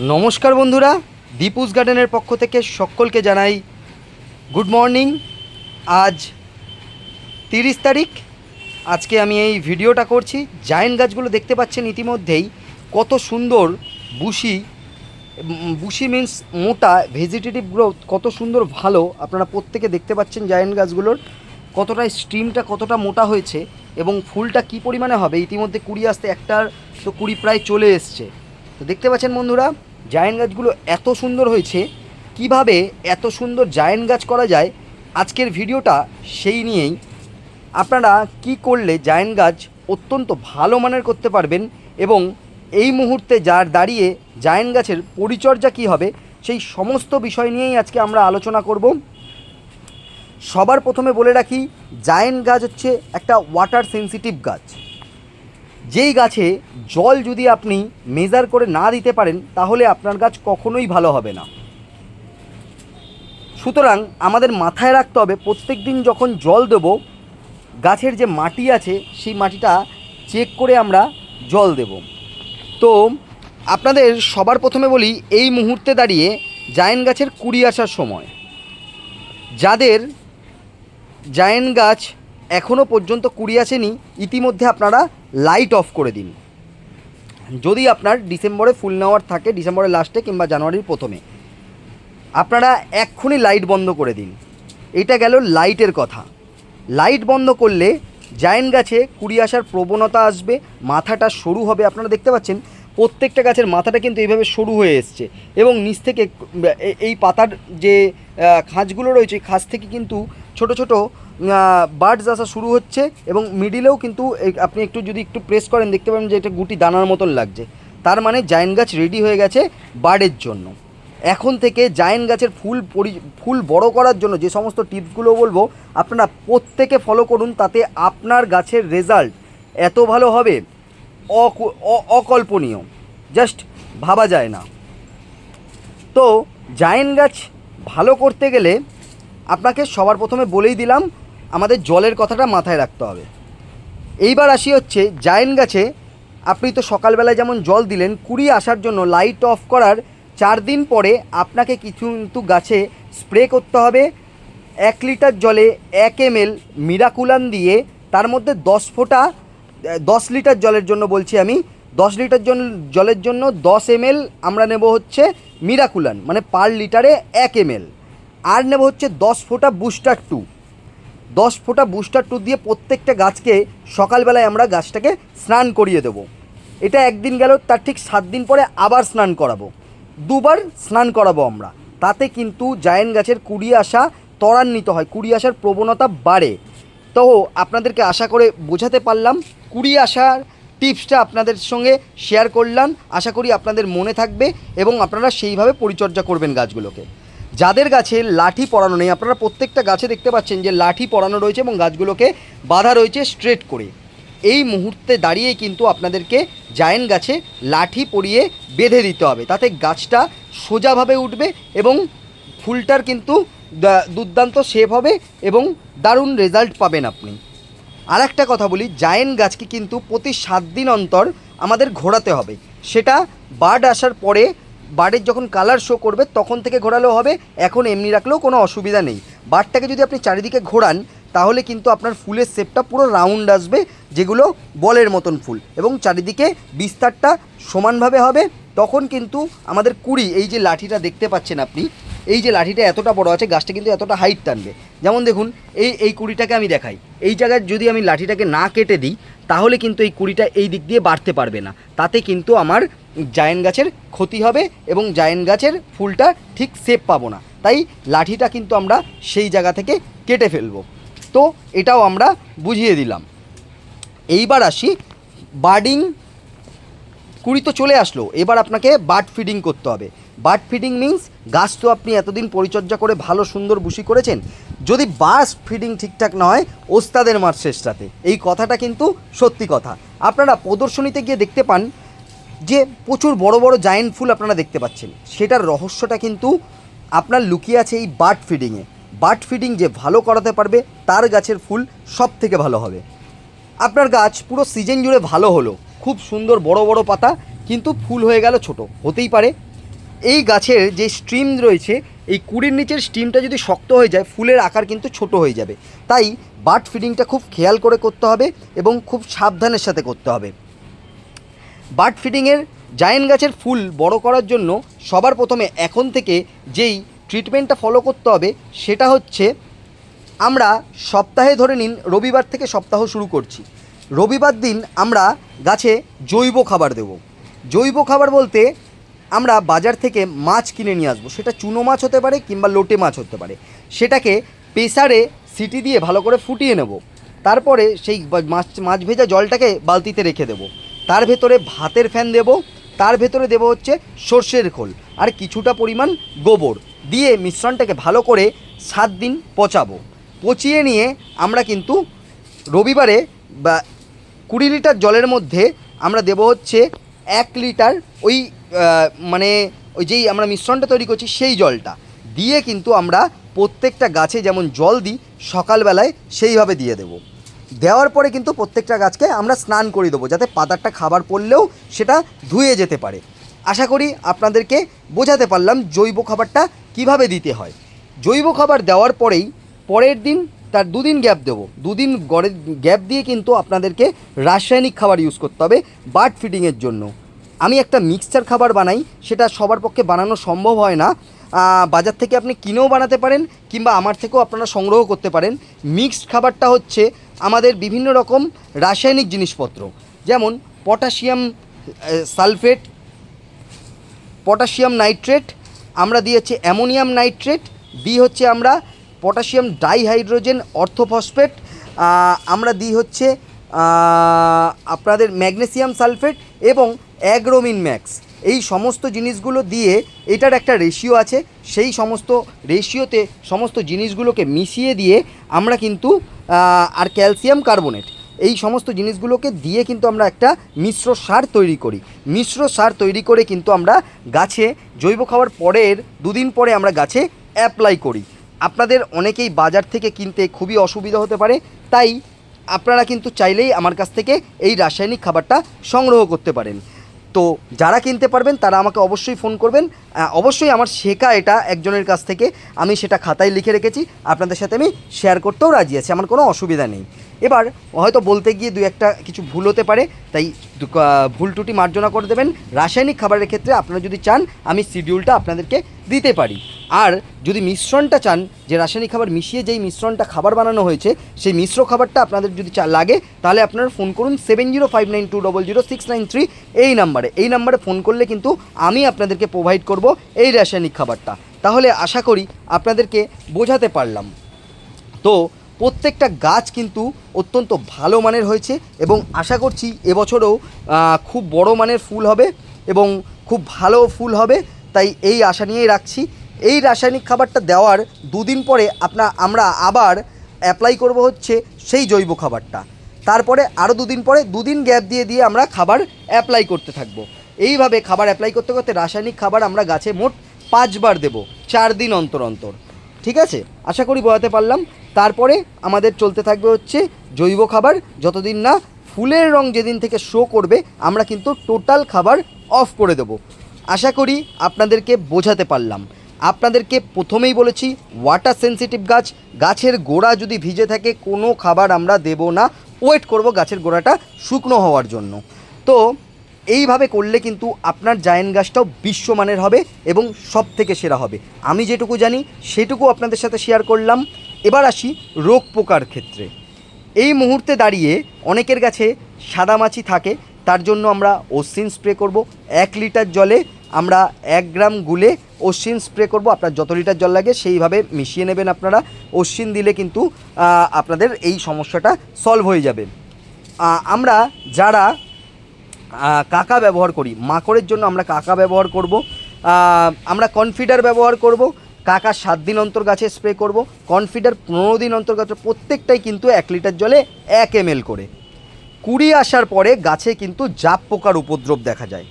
নমস্কার বন্ধুরা, দীপুস গার্ডেনের পক্ষ থেকে সকলকে জানাই গুড মর্নিং। আজ তিরিশ তারিখ। আজকে আমি এই ভিডিওটা করছি। জায়েন্ট গাছগুলো দেখতে পাচ্ছেন ইতিমধ্যেই কত সুন্দর বুশি বুশি মিন্স মোটা ভেজিটেটিভ গ্রোথ কত সুন্দর ভালো। আপনারা প্রত্যেকে দেখতে পাচ্ছেন জায়েন্ট গাছগুলোর কতটা স্ট্রিমটা কতটা মোটা হয়েছে এবং ফুলটা কি পরিমাণে হবে। ইতিমধ্যে কুড়ি আসতে একটার, তো কুড়ি প্রায় চলে এসছে। তো দেখতে পাচ্ছেন বন্ধুরা, জায়েন্ট গাছগুলো এত সুন্দর হয়েছে, কীভাবে এত সুন্দর জায়েন্ট গাছ করা যায়, আজকের ভিডিওটা সেই নিয়েই। আপনারা কি করলে জায়েন্ট গাছ অত্যন্ত ভালো মানের করতে পারবেন এবং এই মুহূর্তে যার দাঁড়িয়ে জায়েন্ট গাছের পরিচর্যা কি হবে, সেই সমস্ত বিষয় নিয়েই আজকে আমরা আলোচনা করব। সবার প্রথমে বলে রাখি, জায়েন্ট গাছ হচ্ছে একটা ওয়াটার সেন্সিটিভ গাছ। যেই গাছে জল যদি আপনি মেজার করে না দিতে পারেন, তাহলে আপনার গাছ কখনোই ভালো হবে না। সুতরাং আমাদের মাথায় রাখতে হবে, প্রত্যেক দিন যখন জল দেব, গাছের যে মাটি আছে, সেই মাটিটা চেক করে আমরা জল দেব। তো আপনাদের সবার প্রথমে বলি, এই মুহূর্তে দাঁড়িয়ে জায়েন্ট গাছের কুড়ি আসার সময়। যাদের জায়েন্ট গাছ এখনও পর্যন্ত কুড়ি আসেনি, ইতিমধ্যে আপনারা লাইট অফ করে দিন। যদি আপনার ডিসেম্বরে ফুল নেওয়ার থাকে, ডিসেম্বরের লাস্টে কিংবা জানুয়ারির প্রথমে, আপনারা এক্ষুনি লাইট বন্ধ করে দিন। এটা গেল লাইটের কথা। লাইট বন্ধ করলে জায়েন্ট গাছে কুড়ি আসার প্রবণতা আসবে, মাথাটা সরু হবে। আপনারা দেখতে পাচ্ছেন, প্রত্যেকটা গাছের মাথাটা কিন্তু এইভাবে সরু হয়ে এসছে এবং নিচ থেকে এই পাতার যে খাঁজগুলো রয়েছে খাঁজ থেকে কিন্তু ছোট ছোট বার্ডস আসা শুরু হচ্ছে এবং মিডিলেও কিন্তু আপনি একটু যদি একটু প্রেস করেন, দেখতে পাবেন যে এটা গুটি দানার মতন লাগছে। তার মানে জায়েন্ট গাছ রেডি হয়ে গেছে বার্ডের জন্য। এখন থেকে জায়েন্ট গাছের ফুল পরি ফুল বড় করার জন্য যে সমস্ত টিপসগুলো বলব, আপনারা প্রত্যেকে ফলো করুন, তাতে আপনার গাছের রেজাল্ট এত ভালো হবে অকল্পনীয়। জাস্ট ভাবা যায় না। তো জায়েন্ট গাছ ভালো করতে গেলে আপনাকে সবার প্রথমে বলেই দিলাম আমাদের জলের কথাটা মাথায় রাখতে হবে। এইবার আসি হচ্ছে জায়েন্ট গাছে। আপনি তো সকালবেলায় যেমন জল দিলেন, কুড়ি আসার জন্য লাইট অফ করার চার দিন পরে আপনাকে কিছু কিন্তু গাছে স্প্রে করতে হবে। এক লিটার জলে এক এম এল মিরাকুলান দিয়ে তার মধ্যে দশ ফোঁটা, দশ লিটার জলের জন্য বলছি আমি, দশ লিটার জলের জন্য দশ এম আমরা নেব হচ্ছে মিরাকুলান মানে পার লিটারে এক এম আর নেব হচ্ছে দশ ফোঁটা বুস্টার টু। দশ ফোঁটা বুস্টার টু দিয়ে প্রত্যেকটা গাছকে সকালবেলায় আমরা গাছটাকে স্নান করিয়ে দেবো। এটা একদিন গেল তার ঠিক সাত দিন পরে আবার স্নান করাবো। দুবার স্নান করাবো আমরা। তাতে কিন্তু জায়েন্ট গাছের কুড়ি আসা ত্বরান্বিত হয়, কুড়ি আসার প্রবণতা বাড়ে। তো আপনাদেরকে আশা করে বোঝাতে পারলাম, কুড়ি আসার টিপসটা আপনাদের সঙ্গে শেয়ার করলাম। আশা করি আপনাদের মনে থাকবে এবং আপনারা সেইভাবে পরিচর্যা করবেন গাছগুলোকে। যাদের গাছে লাঠি পরানো নেই, আপনারা প্রত্যেকটা গাছে দেখতে পাচ্ছেন যে লাঠি পরানো রয়েছে এবং গাছগুলোকে বাঁধা রয়েছে স্ট্রেট করে। এই মুহূর্তে দাঁড়িয়ে কিন্তু আপনাদেরকে জায়েন্ট গাছে লাঠি পরিয়ে বেঁধে দিতে হবে। তাতে গাছটা সোজাভাবে উঠবে এবং ফুলটার কিন্তু দুর্দান্ত শেপ হবে এবং দারুণ রেজাল্ট পাবেন আপনি। আর একটা কথা বলি জায়েন্ট গাছকে কিন্তু প্রতি সাত দিন অন্তর আমাদের ঘোরাতে হবে। সেটা বার্ড আসার পরে বার্ডের যখন কালার শো করবে, তখন থেকে ঘোরালেও হবে, এখন এমনি রাখলেও কোনো অসুবিধা নেই। বার্ডটাকে যদি আপনি চারিদিকে ঘোরান, তাহলে কিন্তু আপনার ফুলের শেপটা পুরো রাউন্ড আসবে, যেগুলো বলের মতন ফুল। এবং চারিদিকে বিস্তারটা সমানভাবে হবে। তখন কিন্তু আমাদের কুড়ি, এই যে লাঠিটা দেখতে পাচ্ছেন আপনি, এই যে লাঠিটা এতটা বড় আছে, গাছটা কিন্তু এতটা হাইট টানবে। যেমন দেখুন, এই এই কুড়িটাকে আমি দেখাই। এই জায়গায় যদি আমি লাঠিটাকে না কেটে দিই তাহলে কিন্তু এই কুড়িটা এই দিক দিয়ে বাড়তে পারবে না। তাতে কিন্তু আমার জায়েন্ট গাছের ক্ষতি হবে এবং জায়েন্ট গাছের ফুলটা ঠিক শেপ পাবো না। তাই লাঠিটা কিন্তু আমরা সেই জায়গা থেকে কেটে ফেলব। তো এটাও আমরা বুঝিয়ে দিলাম। এইবার আসি, বার্ডিং কুড়ি তো চলে আসলো, এবার আপনাকে বার্ড ফিডিং করতে হবে। বার্ড ফিডিং মিন্স গাছ তো আপনি এতদিন পরিচর্যা করে ভালো সুন্দর বুশি করেছেন যদি বাস ফিডিং ঠিকঠাক না হয় ওস্তাদের মার শেষটাতে। এই কথাটা কিন্তু সত্যি কথা। আপনারা প্রদর্শনীতে গিয়ে দেখতে পান যে প্রচুর বড় বড় জায়েন্ট ফুল আপনারা দেখতে পাচ্ছেন। সেটার রহস্যটা কিন্তু আপনার লুকিয়ে আছে এই বার্ড ফিডিংয়ে বার্ড ফিডিং যে ভালো করাতে পারবে, তার গাছের ফুল সব থেকে ভালো হবে। আপনার গাছ পুরো সিজন জুড়ে ভালো হলো। খুব সুন্দর বড় বড় পাতা, কিন্তু ফুল হয়ে গেল ছোট। হতেই পারে। এই গাছের যে স্ট্রিম রয়েছে এই কুড়ির নিচের স্টিমটা যদি শক্ত হয়ে যায়, ফুলের আকার কিন্তু ছোট হয়ে যাবে। তাই বার্ড ফিডিংটা খুব খেয়াল করে করতে হবে এবং খুব সাবধানের সাথে করতে হবে। বার্ড ফিডিংয়ের জায়েন্ট গাছের ফুল বড় করার জন্য সবার প্রথমে এখন থেকে যেই ট্রিটমেন্টটা ফলো করতে হবে, সেটা হচ্ছে আমরা সপ্তাহে ধরে নিন রবিবার থেকে সপ্তাহ শুরু করছি। রবিবার দিন আমরা গাছে জৈব খাবার দেব। জৈব খাবার বলতে আমরা বাজার থেকে মাছ কিনে নিয়ে আসব। সেটা চুনো মাছ হতে পারে কিংবা লোটে মাছ হতে পারে। সেটাকে প্রেসারে সিটি দিয়ে ভালো করে ফুটিয়ে নেব। তারপরে সেই মাছ মাছ ভেজা জলটাকে বালতিতে রেখে দেবো। তার ভেতরে ভাতের ফ্যান দেব। তার ভেতরে দেবো হচ্ছে সর্ষের খোল আর কিছুটা পরিমাণ গোবর। দিয়ে মিশ্রণটাকে ভালো করে সাত দিন পচাবো। পচিয়ে নিয়ে আমরা কিন্তু রবিবারে বা কুড়ি লিটার জলের মধ্যে আমরা দেব হচ্ছে এক লিটার ওই মানে ওই যেই আমরা মিশ্রণটা তৈরি করছি সেই জলটা দিয়ে কিন্তু আমরা প্রত্যেকটা গাছে যেমন জল দিই, সকালবেলায় সেইভাবে দিয়ে দেবো। দেওয়ার পরে কিন্তু প্রত্যেকটা গাছকে আমরা স্নান করে দেবো, যাতে পাতারটা খাবার পড়লেও সেটা ধুয়ে যেতে পারে। আশা করি আপনাদেরকে বোঝাতে পারলাম জৈব খাবারটা কীভাবে দিতে হয়। জৈব খাবার দেওয়ার পরেই পরের দিন তার দুদিন গ্যাপ দেবো। দুদিন গড়ে গ্যাপ দিয়ে কিন্তু আপনাদেরকে রাসায়নিক খাবার ইউজ করতে হবে বার্ড ফিডিংয়ের জন্য। আমি একটা মিক্সচার খাবার বানাই, সেটা সবার পক্ষে বানানো সম্ভব হয় না। বাজার থেকে আপনি কিনেও বানাতে পারেন, কিংবা আমার থেকেও আপনারা সংগ্রহ করতে পারেন। মিক্সড খাবারটা হচ্ছে আমাদের বিভিন্ন রকম রাসায়নিক জিনিসপত্র, যেমন পটাশিয়াম সালফেট পটাশিয়াম নাইট্রেট আমরা দিয়েছি অ্যামোনিয়াম নাইট্রেট দিই হচ্ছে আমরা পটাশিয়াম ডাইহাইড্রোজেন অর্থোফসফেট আমরা দিই হচ্ছে আপনাদের ম্যাগনেসিয়াম সালফেট এবং অ্যাগ্রোমিন ম্যাক্স। এই সমস্ত জিনিসগুলো দিয়ে এটার একটা রেশিও আছে। সেই সমস্ত রেশিওতে সমস্ত জিনিসগুলোকে মিশিয়ে দিয়ে আমরা কিন্তু আর ক্যালসিয়াম কার্বোনেট, এই সমস্ত জিনিসগুলোকে দিয়ে কিন্তু আমরা একটা মিশ্র সার তৈরি করি। মিশ্র সার তৈরি করে কিন্তু আমরা গাছে জৈব খাবার পরের দুদিন পরে আমরা গাছে অ্যাপ্লাই করি। আপনাদের অনেকেই বাজার থেকে কিনতে খুবই অসুবিধা হতে পারে, তাই আপনারা কিন্তু চাইলেই আমার কাছ থেকে এই রাসায়নিক খাবারটা সংগ্রহ করতে পারেন। তো যারা কিনতে পারবেন, তারা আমাকে অবশ্যই ফোন করবেন। অবশ্যই আমার শেখা এটা একজনের কাছ থেকে। আমি সেটা খাতায় লিখে রেখেছি। আপনাদের সাথে আমি শেয়ার করতেও রাজি আছি, আমার কোনো অসুবিধা নেই। এবার, হয়তো বলতে গিয়ে দু একটা কিছু ভুল হতে পারে, তাই ভুল ত্রুটি মার্জনা করে দেবেন। রাসায়নিক খাবারের ক্ষেত্রে আপনারা যদি চান, আমি শিডিউলটা আপনাদেরকে দিতে পারি। আর যদি মিশ্রণটা চান, যে রাসায়নিক খাবার মিশিয়ে যেই মিশ্রণটা খাবার বানানো হয়েছে, সেই মিশ্র খাবারটা আপনাদের যদি চা লাগে, তাহলে আপনারা ফোন করুন seven zero five nine two double zero six nine three এই নাম্বারে। এই নাম্বারে ফোন করলে কিন্তু আমি আপনাদেরকে প্রোভাইড করব এই রাসায়নিক খাবারটা। তাহলে আশা করি আপনাদেরকে বোঝাতে পারলাম। তো প্রত্যেকটা গাছ কিন্তু অত্যন্ত ভালো মানের হয়েছে এবং আশা করছি এবছরও খুব বড় মানের ফুল হবে এবং খুব ভালো ফুল হবে। তাই এই আশা নিয়েই রাখছি। এই রাসায়নিক খাবারটা দেওয়ার দুদিন পরে আপনা, আমরা আবার অ্যাপ্লাই করব হচ্ছে সেই জৈব খাবারটা। তারপরে আরও দুদিন পরে দুদিন গ্যাপ দিয়ে দিয়ে আমরা খাবার অ্যাপ্লাই করতে থাকব। এইভাবে খাবার অ্যাপ্লাই করতে করতে রাসায়নিক খাবার আমরা গাছে মোট পাঁচবার দেবো, চার দিন অন্তর অন্তর। ঠিক আছে? আশা করি বোঝাতে পারলাম। তারপরে আমাদের চলতে থাকবে হচ্ছে জৈব খাবার। যতদিন না ফুলের রং যেদিন থেকে শো করবে, আমরা কিন্তু টোটাল খাবার অফ করে দেব। আশা করি আপনাদেরকে বোঝাতে পারলাম। আপনাদেরকে প্রথমেই বলেছি ওয়াটার সেনসিটিভ গাছ, গাছের গোড়া যদি ভিজে থাকে, কোনো খাবার আমরা দেব না। ওয়েট করব গাছের গোড়াটা শুকনো হওয়ার জন্য। তো, এইভাবে করলে কিন্তু আপনার জায়েন্ট গাছটাও বিশ্বমানের হবে এবং সব থেকে সেরা হবে। আমি যেটুকু জানি, সেটুকু আপনাদের সাথে শেয়ার করলাম। এবার আসি রোগ পোকার ক্ষেত্রে। এই মুহূর্তে দাঁড়িয়ে অনেকের কাছে সাদামাছি থাকে, তার জন্য আমরা অশ্বিন স্প্রে করব। এক লিটার জলে আমরা এক গ্রাম গুলে অশ্বিন স্প্রে করব, আপনার যত লিটার জল লাগে সেইভাবে মিশিয়ে নেবেন আপনারা। অশ্বিন দিলে কিন্তু আপনাদের এই সমস্যাটা সলভ হয়ে যাবে। আমরা যারা কাকা ব্যবহার করি, মাকড়ের জন্য আমরা কাকা ব্যবহার করব আমরা কনফিডার ব্যবহার করব, কাকা সাত দিন অন্তর গাছে স্প্রে করব কনফিডার পনেরো দিন অন্তর গাছে, প্রত্যেকটাই কিন্তু এক লিটার জলে এক এম করে। কুড়ি আসার পরে গাছে কিন্তু জাপ পোকার উপদ্রব দেখা যায়।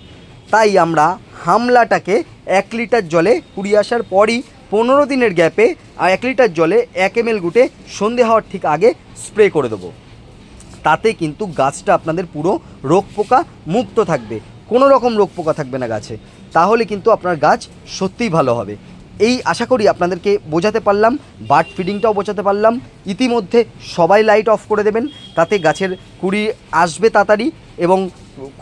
তাই আমরা হামলাটাকে এক লিটার জলে কুড়ি আসার পরই পনেরো দিনের গ্যাপে আর এক লিটার জলে এক এম এল গুটে সন্ধে হওয়ার ঠিক আগে স্প্রে করে দেবো। তাতে কিন্তু গাছটা আপনাদের পুরো রোগ পোকা মুক্ত থাকবে। কোনো রকম রোগ পোকা থাকবে না গাছে। তাহলে কিন্তু আপনার গাছ সত্যিই ভালো হবে। এই আশা করি আপনাদেরকে বোঝাতে পারলাম, বার্ড ফিডিংটাও বোঝাতে পারলাম। ইতিমধ্যে সবাই লাইট অফ করে দেবেন, তাতে গাছের কুড়ি আসবে তাড়াতাড়ি এবং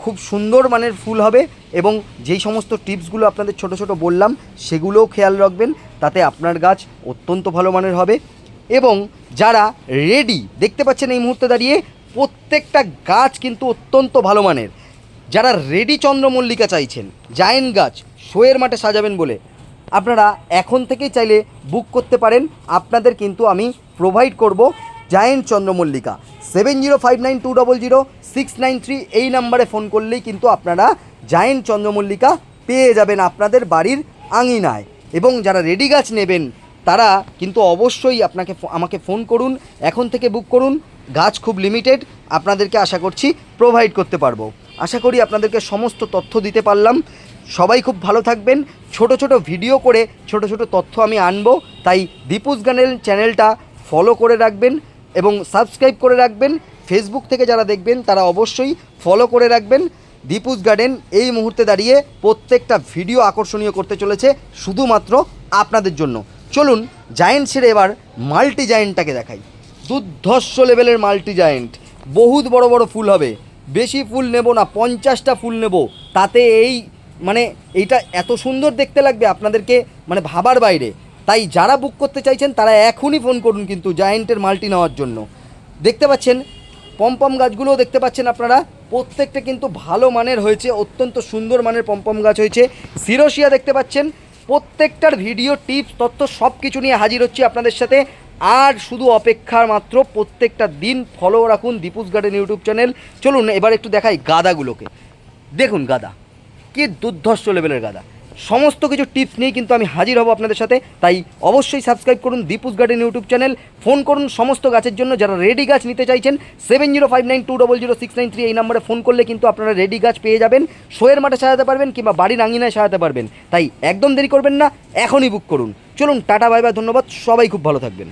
খুব সুন্দর মানের ফুল হবে এবং যেই সমস্ত টিপসগুলো আপনাদের ছোট ছোট বললাম, সেগুলোও খেয়াল রাখবেন, তাতে আপনার গাছ অত্যন্ত ভালো মানের হবে এবং যারা রেডি দেখতে পাচ্ছেন এই মুহূর্তে দাঁড়িয়ে, প্রত্যেকটা গাছ কিন্তু অত্যন্ত ভালো মানের। যারা রেডি চন্দ্রমল্লিকা চাইছেন জায়েন্ট গাছ শোয়ের মাঠে সাজাবেন বলে, আপনারা এখন থেকেই চাইলে বুক করতে পারেন। আপনাদের কিন্তু আমি প্রোভাইড করব জায়েন্ট চন্দ্রমল্লিকা। Seven zero five nine two double zero, six nine three এই নাম্বারে ফোন করলেই কিন্তু আপনারা জায়েন্ট চন্দ্রমল্লিকা পেয়ে যাবেন আপনাদের বাড়ির আঙিনায়। এবং যারা রেডি গাছ নেবেন, তারা কিন্তু অবশ্যই আপনাকে আমাকে ফোন করুন, এখন থেকে বুক করুন। গাছ খুব লিমিটেড, আপনাদেরকে আশা করছি প্রোভাইড করতে পারব। আশা করি আপনাদেরকে সমস্ত তথ্য দিতে পারলাম। সবাই খুব ভালো থাকবেন। ছোট ছোট ভিডিও করে ছোট ছোট তথ্য আমি আনব। তাই দীপুস গানের চ্যানেলটা ফলো করে রাখবেন। এবং সাবস্ক্রাইব করে রাখবেন। ফেসবুক থেকে যারা দেখবেন, তারা অবশ্যই ফলো করে রাখবেন। দীপুজ গার্ডেন এই মুহূর্তে দাঁড়িয়ে প্রত্যেকটা ভিডিও আকর্ষণীয় করতে চলেছে, শুধুমাত্র আপনাদের জন্য। চলুন জায়েন্ট ছেড়ে এবার মাল্টি জায়েন্টটাকে দেখাই। দুর্ধর্ষ লেভেলের মাল্টি জায়েন্ট বহুত বড় বড় ফুল হবে। বেশি ফুল নেব না, পঞ্চাশটা ফুল নেব। তাতে এই মানে এইটা এত সুন্দর দেখতে লাগবে আপনাদেরকে মানে ভাবার বাইরে। তাই যারা বুক করতে চাইছেন, তারা এখনই ফোন করুন কিন্তু জায়েন্টের মাল্টি নেওয়ার জন্য। দেখতে পাচ্ছেন পমপম গাছগুলোও দেখতে পাচ্ছেন আপনারা। প্রত্যেকটা কিন্তু ভালো মানের হয়েছে, অত্যন্ত সুন্দর মানের পমপম গাছ হয়েছে। সিরোশিয়া দেখতে পাচ্ছেন, প্রত্যেকটার ভিডিও টিপস তথ্য সব কিছু নিয়ে হাজির হচ্ছি আপনাদের সাথে। আর শুধু অপেক্ষার মাত্র প্রত্যেকটা দিন ফলো রাখুন দীপুস গার্ডেন ইউটিউব চ্যানেল চলুন, এবার একটু দেখাই গাদাগুলোকে। দেখুন গাদা, কি দুর্ধর্ষ লেভেলের গাদা। সমস্ত কিছু টিপস নিয়ে কিন্তু আমি হাজির হব আপনাদের সাথে। তাই অবশ্যই সাবস্ক্রাইব করুন Dipu's garden YouTube channel phone করুন সমস্ত গাছের জন্য। যারা রেডি গাছ নিতে চাইছেন seven zero five nine two double zero six nine three এই নম্বরে ফোন করলে কিন্তু আপনারা রেডি গাছ পেয়ে যাবেন, শোয়ের মাঠে সাজাতে পারবেন কিংবা বাড়ির আঙিনায় সাজাতে পারবেন। তাই একদম দেরি করবেন না, এখনই বুক করুন। চলুন, টাটা বাই বাই ধন্যবাদ, সবাই খুব ভালো থাকবেন।